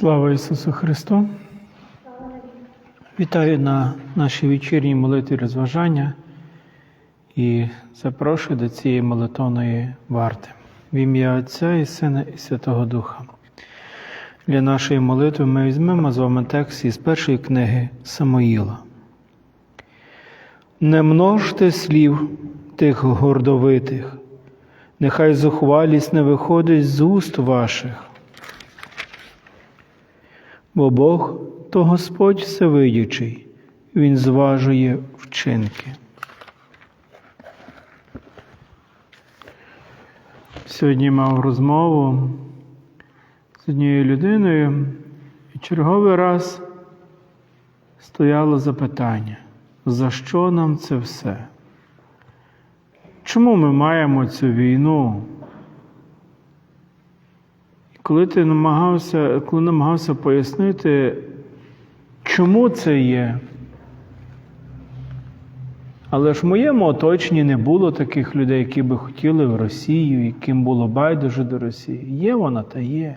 Слава Ісусу Христу! Вітаю на нашій вечірній молитві розважання і запрошую до цієї молитовної варти в ім'я Отця і Сина і Святого Духа. Для нашої молитви ми візьмемо з вами текст із першої книги Самоїла. Не множте слів тих гордовитих, нехай зухвалість не виходить з уст ваших. Бо Бог то Господь всевидячий, Він зважує вчинки. Сьогодні мав розмову з однією людиною, і черговий раз стояло запитання, за що нам це все? Чому ми маємо цю війну? Коли ти намагався, коли намагався пояснити, чому це є, але ж в моєму оточенні не було таких людей, які би хотіли в Росію, яким було байдуже до Росії. Є вона та є.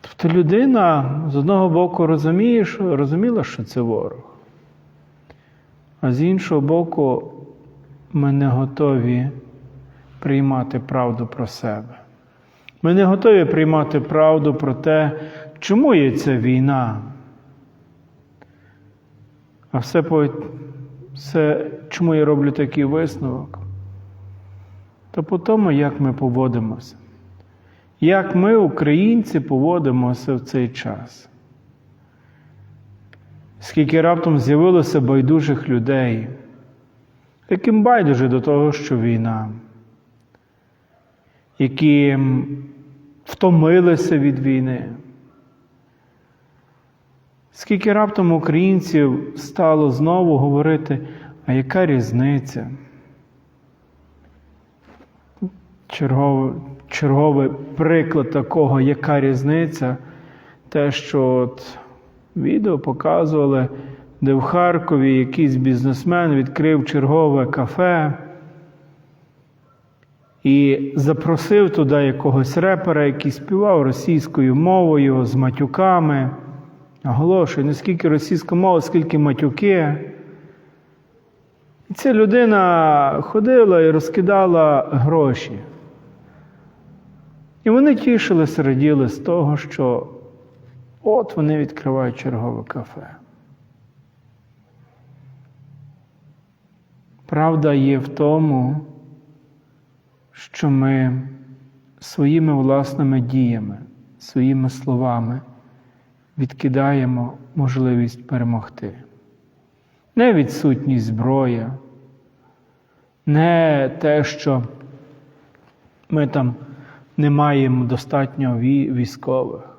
Тобто людина з одного боку розуміє, розуміла, що це ворог, а з іншого боку, ми не готові приймати правду про себе. Ми не готові приймати правду про те, чому є ця війна. А все, все чому я роблю такий висновок? То по тому, як ми поводимося. Як ми, українці, поводимося в цей час. Скільки раптом з'явилося байдужих людей, яким байдуже до того, що війна які втомилися від війни. Скільки раптом українців стало знову говорити, а яка різниця? Черговий, черговий приклад такого, яка різниця, те, що от відео показували, де в Харкові якийсь бізнесмен відкрив чергове кафе і запросив туди якогось репера, який співав російською мовою з матюками. Оголошую, не скільки російська мова, скільки матюки. І ця людина ходила і розкидала гроші. І вони тішилися, раділи з того, що от вони відкривають чергове кафе. Правда є в тому, що ми своїми власними діями, своїми словами відкидаємо можливість перемогти. Не відсутність зброї, не те, що ми там не маємо достатньо військових,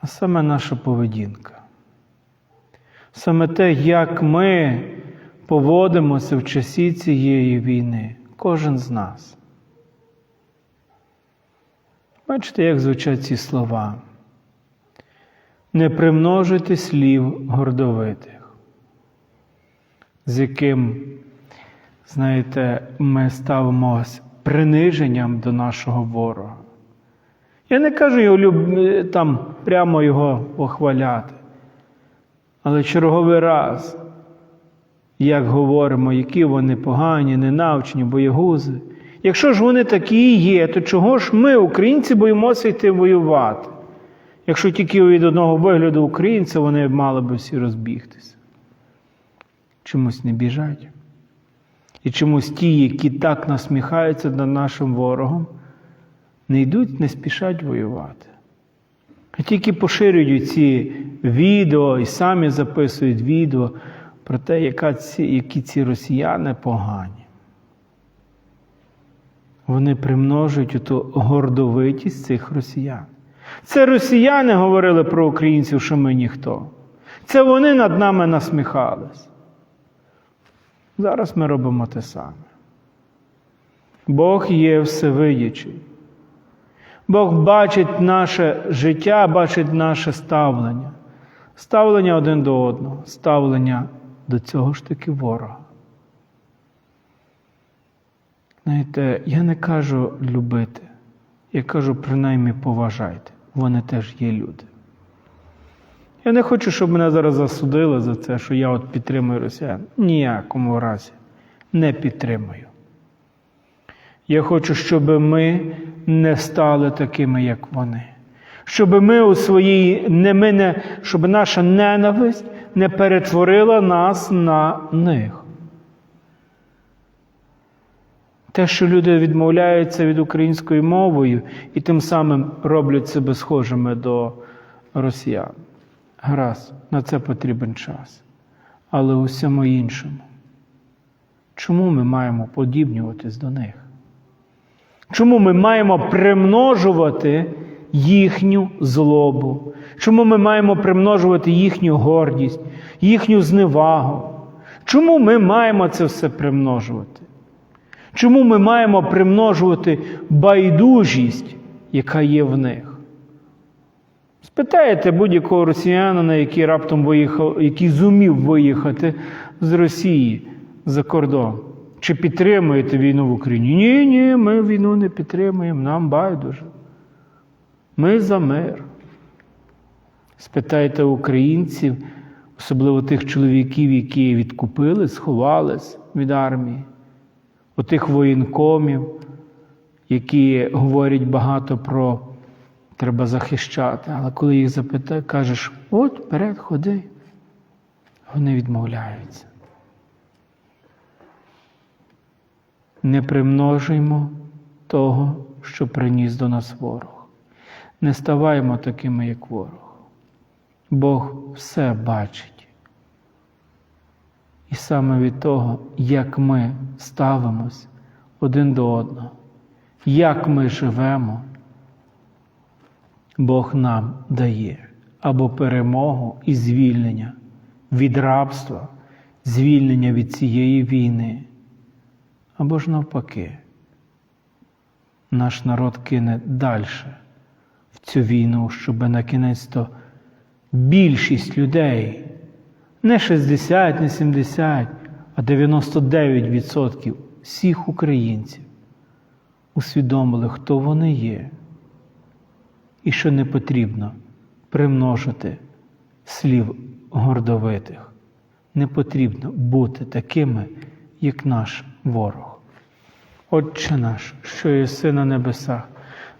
а саме наша поведінка. Саме те, як ми поводимося в часі цієї війни кожен з нас. Бачите, як звучать ці слова. Не примножуйте слів гордовитих, з яким, знаєте, ми ставимося приниженням до нашого ворога. Я не кажу його там прямо його похваляти, але черговий раз як говоримо, які вони погані, ненавчені, боягузи. Якщо ж вони такі є, то чого ж ми, українці, боїмося йти воювати? Якщо тільки від одного вигляду українця вони мали би всі розбігтися. Чомусь не біжать. І чомусь ті, які так насміхаються над нашим ворогом, не йдуть, не спішать воювати. А тільки поширюють ці відео і самі записують відео про те, яка ці, які ці росіяни погані. Вони примножують ту гордовитість цих росіян. Це росіяни говорили про українців, що ми ніхто. Це вони над нами насміхались. Зараз ми робимо те саме. Бог є всевидячий. Бог бачить наше життя, бачить наше ставлення. Ставлення один до одного, ставлення до цього ж таки ворога. Знаєте, я не кажу любити. Я кажу, принаймні поважайте, вони теж є люди. Я не хочу, щоб мене зараз засудили за це, що я от підтримую росіян. Ніякому разі не підтримую. Я хочу, щоб ми не стали такими, як вони. Щоб ми у своїй не ми не, щоб наша ненависть не перетворила нас на них. Те, що люди відмовляються від української мови і тим самим роблять себе схожими до росіян. Гаразд, на це потрібен час. Але у всьому іншому. Чому ми маємо подібнюватись до них? Чому ми маємо примножувати їхню злобу? Чому ми маємо примножувати їхню гордість, їхню зневагу? Чому ми маємо це все примножувати? Чому ми маємо примножувати байдужість, яка є в них? Спитаєте будь-якого росіянина, який раптом виїхав, який зумів виїхати з Росії за кордон. Чи підтримуєте війну в Україні? Ні, ні, ми війну не підтримуємо, нам байдуже. Ми за мир. Спитайте українців, особливо тих чоловіків, які відкупили, сховались від армії, отих воєнкомів, які говорять багато про треба захищати. Але коли їх запитають, кажеш, от вперед, ходи, вони відмовляються. Не примножуємо того, що приніс до нас ворог. Не ставаймо такими, як ворог. Бог все бачить. І саме від того, як ми ставимось один до одного, як ми живемо, Бог нам дає або перемогу і звільнення від рабства, звільнення від цієї війни, або ж навпаки, наш народ кине далі цю війну, щоб на кінець то більшість людей, не 60, не 70, а 99% всіх українців усвідомили, хто вони є і що не потрібно примножити слів гордовитих. Не потрібно бути такими, як наш ворог. Отче наш, що єси на небесах,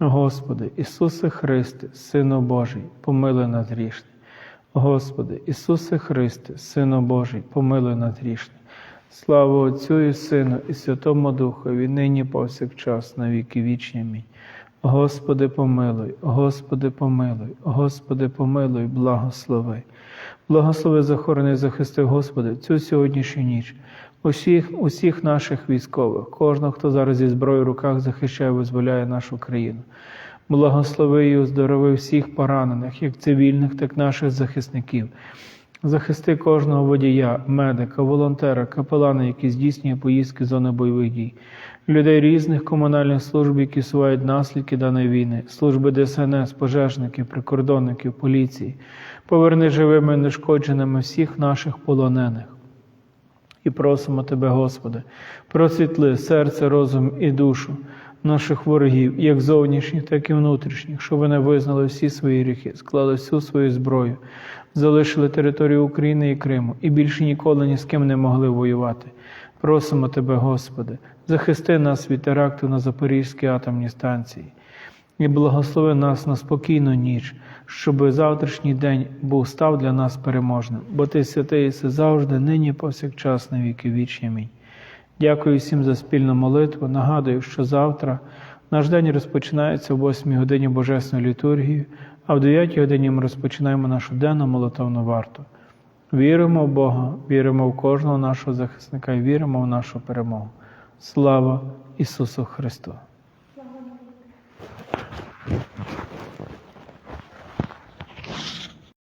Господи, Ісусе Христе, Сино Божий, помилуй нас грішний. Господи, Ісусе Христе, Сино Божий, помилуй нас грішний. Слава Отцю і Сину, і Святому Духові, нині повсякчас, на віки вічні. Амінь. Господи, помилуй, Господи, помилуй, Господи, помилуй, благослови. Благослови, захорони, захисти, Господи, цю сьогоднішню ніч, усіх, усіх наших військових, кожного, хто зараз зі зброєю в руках захищає, визволяє нашу країну. Благослови і оздорови всіх поранених, як цивільних, так і наших захисників. Захисти кожного водія, медика, волонтера, капелана, які здійснює поїздки зони бойових дій, людей різних комунальних служб, які сувають наслідки даної війни, служби ДСНС, пожежників, прикордонників, поліції, поверни живими і нешкодженими всіх наших полонених. І просимо Тебе, Господи, просвітли серце, розум і душу наших ворогів, як зовнішніх, так і внутрішніх, щоб вони визнали всі свої гріхи, склали всю свою зброю, залишили територію України і Криму і більше ніколи ні з ким не могли воювати. Просимо Тебе, Господи, захисти нас від теракту на Запорізькій атомній станції. І благослови нас на спокійну ніч, щоб завтрашній день був став для нас переможним, бо ти святий єси завжди, нині повсякчас на віки вічні. Амінь. Дякую всім за спільну молитву. Нагадую, що завтра наш день розпочинається о 8 годині Божественної літургії, а в 9 годині ми розпочинаємо нашу денну молитовну варту. Віримо в Бога, віримо в кожного нашого захисника і віримо в нашу перемогу. Слава Ісусу Христу! Thank you.